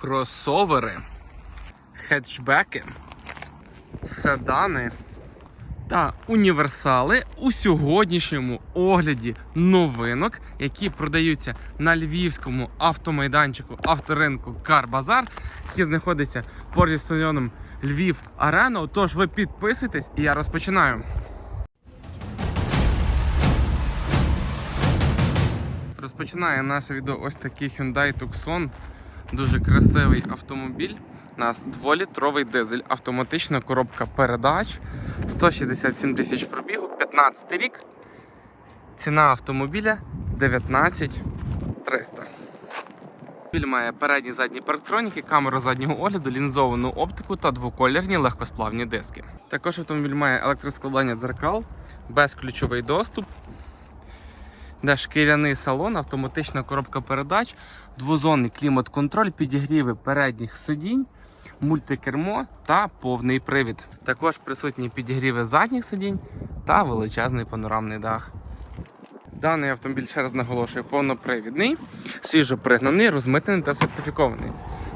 кросовери, хетчбеки, седани та універсали у сьогоднішньому огляді новинок, які продаються на львівському автомайданчику авторинку Карбазар, який знаходиться поруч зі стадіоном Львів Арена. Тож ви підписуйтесь і я розпочинаю. Розпочинає наше відео ось такий Hyundai Tucson. Дуже красивий автомобіль. У нас 2-літровий дизель, автоматична коробка передач, 167 тисяч пробігу, 15 рік. Ціна автомобіля 19 300. Автомобіль має передні задні парктроніки, камеру заднього огляду, лінзовану оптику та двоколірні легкосплавні диски. Також автомобіль має електроскладання дзеркал, безключовий доступ, де шкіряний салон, автоматична коробка передач, двозонний клімат-контроль, підігріви передніх сидінь, мультикермо та повний привід. Також присутні підігріви задніх сидінь та величезний панорамний дах. Даний автомобіль, ще раз наголошую, повнопривідний, свіжо пригнаний, розмитнений та сертифікований.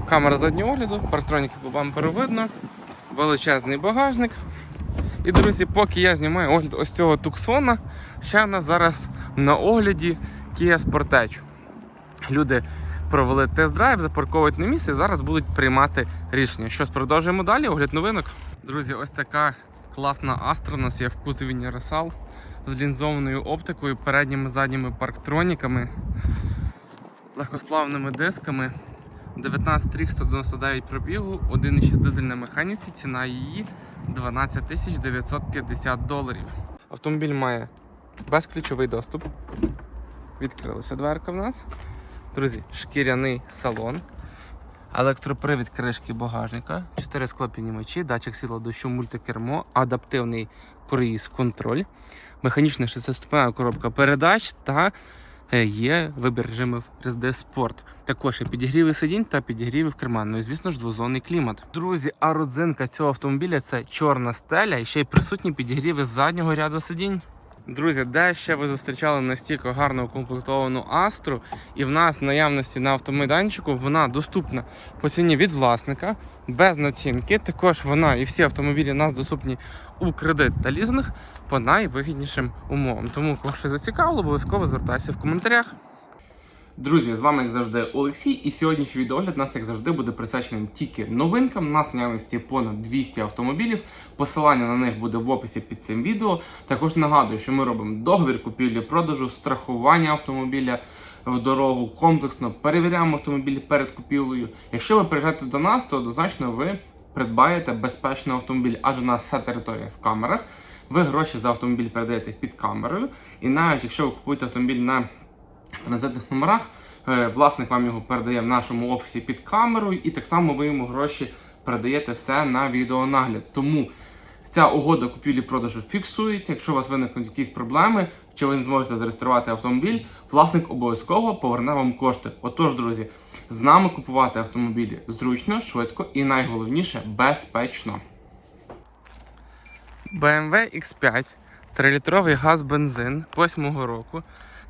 Камера заднього огляду, парктроніки по бамперу видно, величезний багажник. І, друзі, поки я знімаю огляд ось цього туксона, ще в нас зараз на огляді Kia Sportage. Люди провели тест-драйв, запарковують на місце і зараз будуть приймати рішення. Що ж, продовжуємо далі, огляд новинок. Друзі, ось така класна Astra у нас є в кузові Universal з лінзованою оптикою, передніми задніми парктроніками, легкосплавними дисками. 19 рік 199 пробігу, 1,6 дизель на механіці, ціна її 12 950 доларів. Автомобіль має безключовий доступ. Відкрилася дверка в нас. Друзі, шкіряний салон. Електропривід кришки багажника, 4 склопіднімачі, датчик світла дощу, мультикермо, адаптивний круїз контроль, механічна 6-ступенева коробка передач та є вибір режимів RSD Sport. Також є підігріви сидінь та підігріви керма. Ну і звісно ж двозонний клімат. Друзі, а родзинка цього автомобіля це чорна стеля і ще й присутні підігріви заднього ряду сидінь. Друзі, де ще ви зустрічали настільки гарно укомплектовану Астру, і в нас в наявності на автомайданчику вона доступна по ціні від власника, без націнки. Також вона і всі автомобілі у нас доступні у кредит та лізинг по найвигіднішим умовам. Тому, кого що зацікавило, обов'язково звертайся в коментарях. Друзі, з вами як завжди Олексій, і сьогоднішній відеогляд нас, як завжди, буде присвяченим тільки новинкам. У нас наявності понад 200 автомобілів. Посилання на них буде в описі під цим відео. Також нагадую, що ми робимо договір купівлі-продажу, страхування автомобіля в дорогу комплексно, перевіряємо автомобіль перед купівлею. Якщо ви приїжджаєте до нас, то однозначно ви придбаєте безпечний автомобіль, адже у нас вся територія в камерах. Ви гроші за автомобіль передаєте під камерою, і навіть якщо ви купуєте автомобіль на транзитних номерах. Е, Власник вам його передає в нашому офісі під камерою, і так само ви йому гроші передаєте все на відеонагляд. Тому ця угода купівлі-продажу фіксується. Якщо у вас виникнуть якісь проблеми, чи ви не зможете зареєструвати автомобіль, власник обов'язково поверне вам кошти. Отож, друзі, з нами купувати автомобілі зручно, швидко і найголовніше безпечно. BMW X5, 3-літровий газ-бензин 8-го року.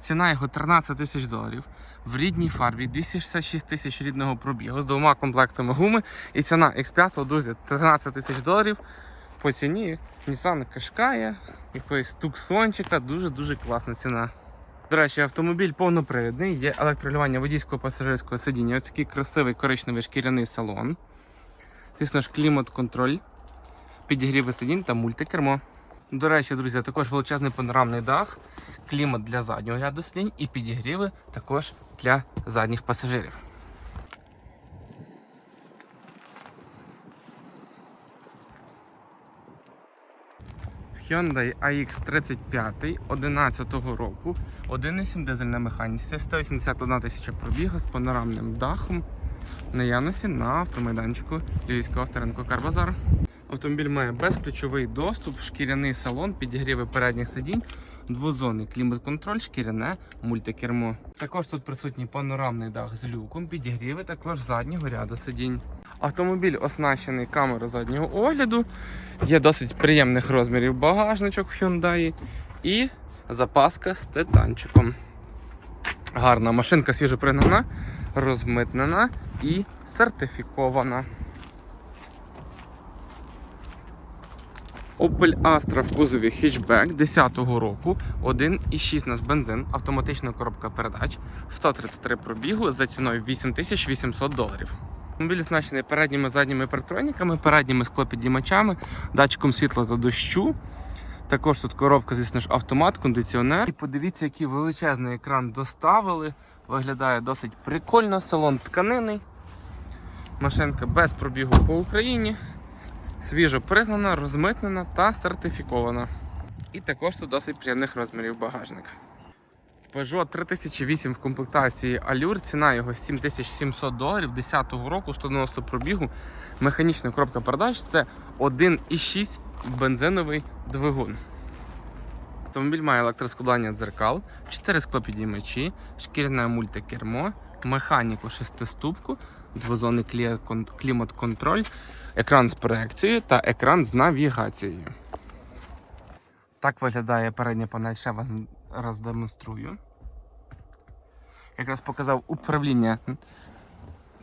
Ціна його 13 тисяч доларів. В рідній фарбі 266 тисяч рідного пробігу з двома комплектами гуми. І ціна X5, друзі, 13 тисяч доларів. По ціні Nissan Qashqai, якоїсь туксончика, дуже-дуже класна ціна. До речі, автомобіль повнопривідний, є електролювання водійського пасажирського сидіння. Ось такий красивий коричневий шкіряний салон. Звісно ж, клімат-контроль, підігріви сидінь та мультикермо. До речі, друзі, також величезний панорамний дах, клімат для заднього ряду сидінь і підігріви також для задніх пасажирів. Hyundai AX35 11 року, 1,7 дизель на механіці, 181 тисяча пробігу з панорамним дахом. Наявності на автомайданчику Львівського авторинку Карбазар. Автомобіль має безключовий доступ, шкіряний салон, підігріви передніх сидінь, двозонний клімат-контроль, шкіряне мультикермо. Також тут присутній панорамний дах з люком, підігріви також заднього ряду сидінь. Автомобіль оснащений камерою заднього огляду, є досить приємних розмірів багажничок в Hyundai і запаска з титанчиком. Гарна машинка свіжо пригнана, розмитнена і сертифікована. Opel Astra в кузові хетчбек 10-го року, 1,6 нас бензин, автоматична коробка передач, 133 пробігу за ціною 8800 доларів. Автомобіль оснащений передніми задніми парктроніками, передніми склопіднімачами, датчиком світла та дощу. Також тут коробка, звісно ж, автомат, кондиціонер. І подивіться, який величезний екран доставили. Виглядає досить прикольно, салон тканинний. Машинка без пробігу по Україні. Свіжо пригнана, розмитнена та сертифікована. І також тут досить приємних розмірів багажник. Peugeot 3008 в комплектації Allure, ціна його 7700 доларів 10-го року, 190 пробігу. Механічна коробка передач це 1,6 бензиновий двигун. Автомобіль має електроскладання дзеркал, 4 склопідіймачі, шкіряне мультикермо, механіку шестиступку, двозонний клімат-контроль, екран з проекцією та екран з навігацією. Так виглядає передня панель, ще вам роздемонструю. Якраз показав управління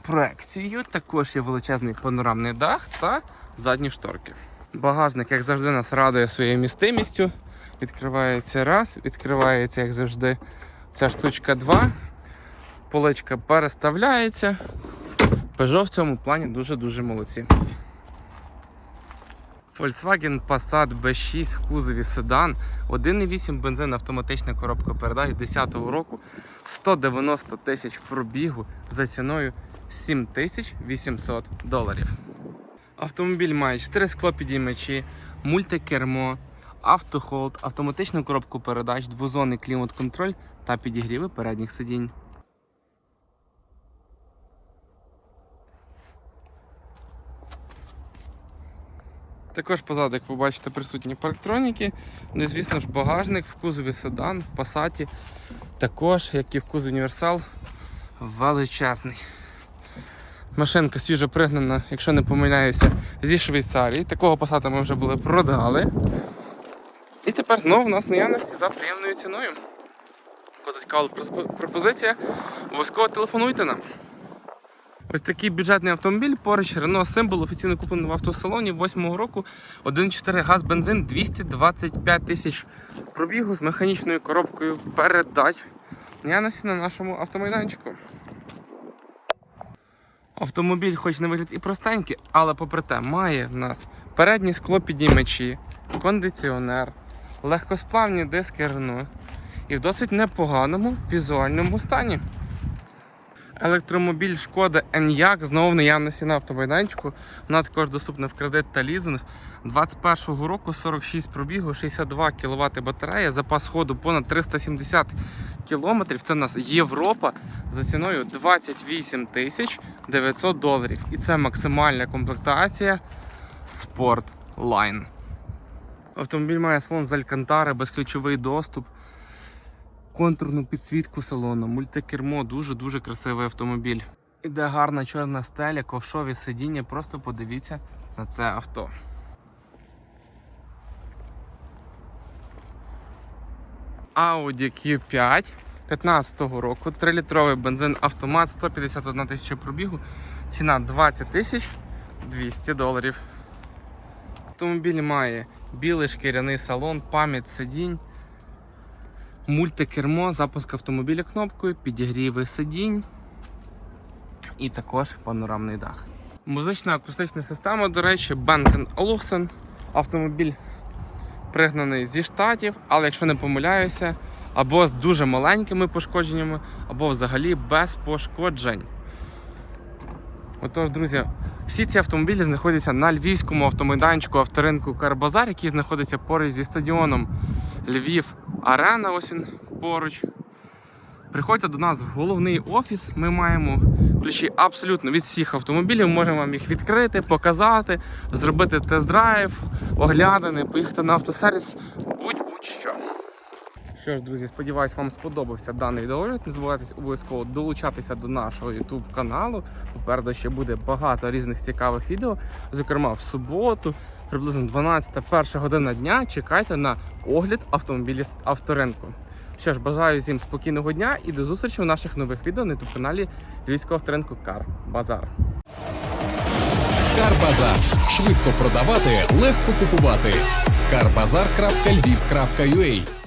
проекцією. Також є величезний панорамний дах та задні шторки. Багажник, як завжди, нас радує своєю містимістю. Відкривається раз, відкривається, як завжди, ця штучка 2. Поличка переставляється. Peugeot в цьому плані дуже-дуже молодці. Volkswagen Passat B6 в кузові седан, 1,8 бензин, автоматична коробка передач 10-го року, 190 тисяч пробігу за ціною 7800 доларів. Автомобіль має 4 склопідіймачі, мультикермо, автохолд, автоматичну коробку передач, двозонний клімат-контроль та підігріви передніх сидінь. Також позаду, як ви бачите, присутні парктроніки. Ну і звісно ж багажник в кузові седан, в пасаті. Також, як і в кузові універсал, величезний. Машинка свіжо пригнана, якщо не помиляюся, зі Швейцарії. Такого пасата ми вже були продали. І тепер знову в нас наявності за приємною ціною. Пропози- пропозиція, обов'язково телефонуйте нам. Ось такий бюджетний автомобіль поруч Renault Symbol, офіційно куплений в автосалоні 8 року. 1.4 газ бензин 225 тисяч пробігу з механічною коробкою передач. Наявності на нашому автомайданчику. Автомобіль, хоч на вигляд і простенький, але попри те, має в нас передні склопідіймачі, кондиціонер, легкосплавні диски Renault і в досить непоганому візуальному стані. Електромобіль Шкода Enyaq знову в наявності на автомайданчику. Вона також доступна в кредит та лізинг. 21-го року 46 пробігу, 62 кВт батарея, запас ходу понад 370 км. Це в нас Європа за ціною 28 тисяч 900 доларів. І це максимальна комплектація Sport Line. Автомобіль має салон з Алькантари, безключовий доступ контурну підсвітку салону, мультикермо, дуже-дуже красивий автомобіль. Іде гарна чорна стеля, ковшові сидіння. Просто подивіться на це авто. Audi Q5 15-го року, 3-літровий бензин автомат, 151 тисяча пробігу, ціна 20 тисяч 200 доларів. Автомобіль має білий шкіряний салон, пам'ять сидінь, мультикермо, запуск автомобіля кнопкою, підігріви сидінь і також панорамний дах. Музична акустична система, до речі, Bang Olufsen. Автомобіль пригнаний зі штатів, але якщо не помиляюся, або з дуже маленькими пошкодженнями, або взагалі без пошкоджень. Отож, друзі, всі ці автомобілі знаходяться на львівському автомайданчику авторинку Карбазар, який знаходиться поруч зі стадіоном Львів Арена. Ось він поруч. Приходьте до нас в головний офіс. Ми маємо ключі абсолютно від всіх автомобілів. Можемо вам їх відкрити, показати, зробити тест-драйв, оглядини, поїхати на автосервіс. Будь-будь-що. Що ж, друзі, сподіваюсь, вам сподобався даний відеогляд. Не забувайте обов'язково долучатися до нашого YouTube каналу. Попереду ще буде багато різних цікавих відео. Зокрема, в суботу, приблизно 12-1 година дня. Чекайте на огляд автомобілів авторинку. Що ж, бажаю всім спокійного дня і до зустрічі у наших нових відео на youtube каналі Львівського авторинку Кар Базар. Карбазар. Швидко продавати, легко купувати. Карбазар.львів.ua